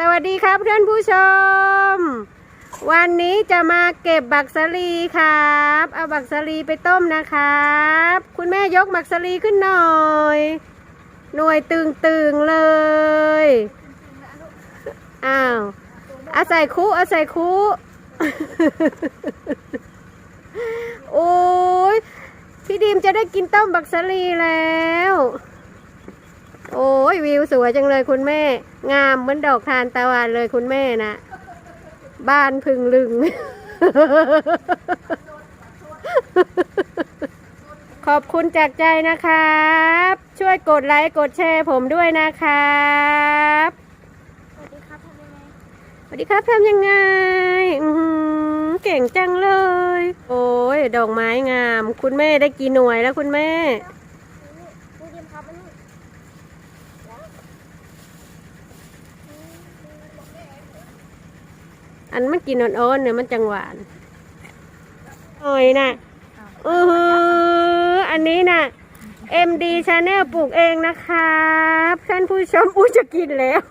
สวัสดีครับเพื่อนผู้ชม วันนี้จะมาเก็บบักสลีครับ เอาบักสลีไปต้มนะครับ คุณแม่ยกบักสลีขึ้นหน่อย หน่วยตึงตึงๆเลย อ้าวอาศัยคุอาศัยคุโอ้ยพี่ดีมจะได้กินต้มบักสลีแล้ว โอ้ยวิวสวยจังเลยคุณแม่ งามเหมือนดอกทานตะวันเลยคุณแม่นะบ้านพึงลึง ขอบคุณจากใจนะครับ ช่วยกดไลค์กดแชร์ผมด้วยนะครับสวัสดีครับทำยังไงสวัสดีครับทำยังไงเก่งจังเลย โอ้ยดอกไม้งาม คุณแม่ได้กี่หน่วยแล้วคุณแม่ นี่ดูดิมครับมันนี่ อันมันกินอ่อนๆเนี่ยมันจังหวานโอ้ยน่ะอือหืออันนี้น่ะ MD Channel ปลูกเองนะครับท่านผู้ชมอุ้ยจะกินแล้ว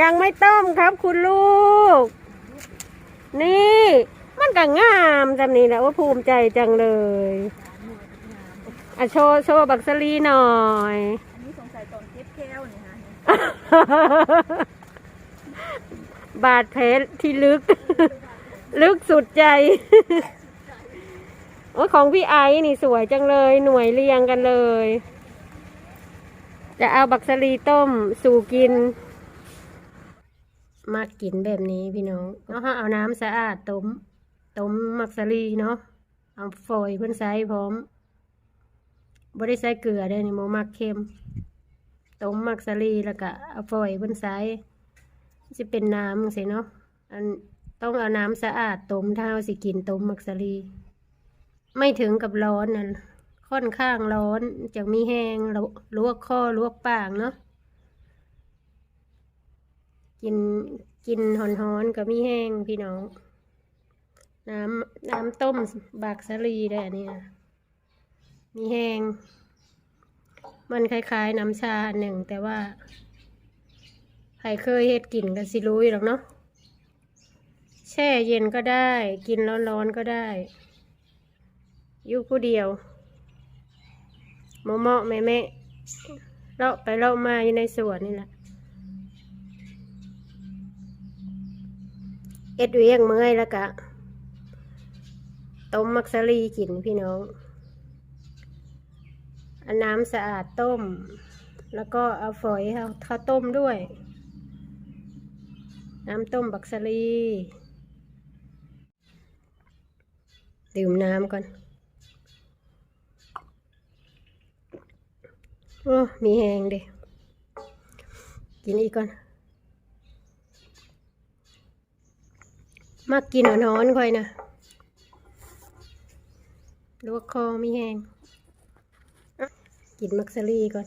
ยังไม่ต้มครับคุณลูก นี่ มันก็งามจำนี้แหล้วว่าภูมิใจจังเลยอะโชว์โชว์บักสลีหน่อย อันนี้สงสัยตอนเก็บแก้วนี่ฮะ บาดแผลที่ลึก ลึกสุดใจโอ้ของพี่ไอ้นี่สวยจังเลย หน่วยเรียงกันเลย จะเอาบักสลีต้มสู่กิน มากินแบบนี้พี่น้องเนาะเอาน้ำสะอาดต้มต้มมักสลีเนาะเอาฝอยเพื่อนใส่พร้อมบ่ได้ใส่เกลือได้นี่โมมักเค็มต้มมักสลีแล้วก็เอาฝอยเพื่อนใส่ จะเป็นน้ำสิเนาะอันต้องเอาน้ำสะอาดต้มถ้าเอาสิกินต้มมักสลีไม่ถึงกับร้อนนะค่อนข้างร้อนจะมีแห้งลวลวกคอลวกปากเนาะกินกินหอนๆก็มีแห้งพี่น้อง น้ำน้ำต้มบักสลีได้นเนี่ยมีแห้ง มันคล้ายๆน้ำชาหนึ่งแต่ว่า ใครเคยเฮ็ดกินก็สิรู้อยู่หรอกเนาะ แช่เย็นก็ได้ กินร้อนๆก็ได้ อยู่ผู้เดียวโมเมาะแม่แม่เลาะไปเลาะมาอยู่ในสวนนี่แหละเอ็ดเวียงเมื่อยแล้วกะต้มมักสลีกินพี่น้องอน้ำสะอาดต้ม แล้วก็เอาฝอยเข้าวต้มด้วย น้ำต้มบักสลีดื่มน้ำก่อน โอ้ มีแหงเด้กินอีกก่อน มากินหนอนค่อยนะลวกคอมีแหงกินมักซารีก่อน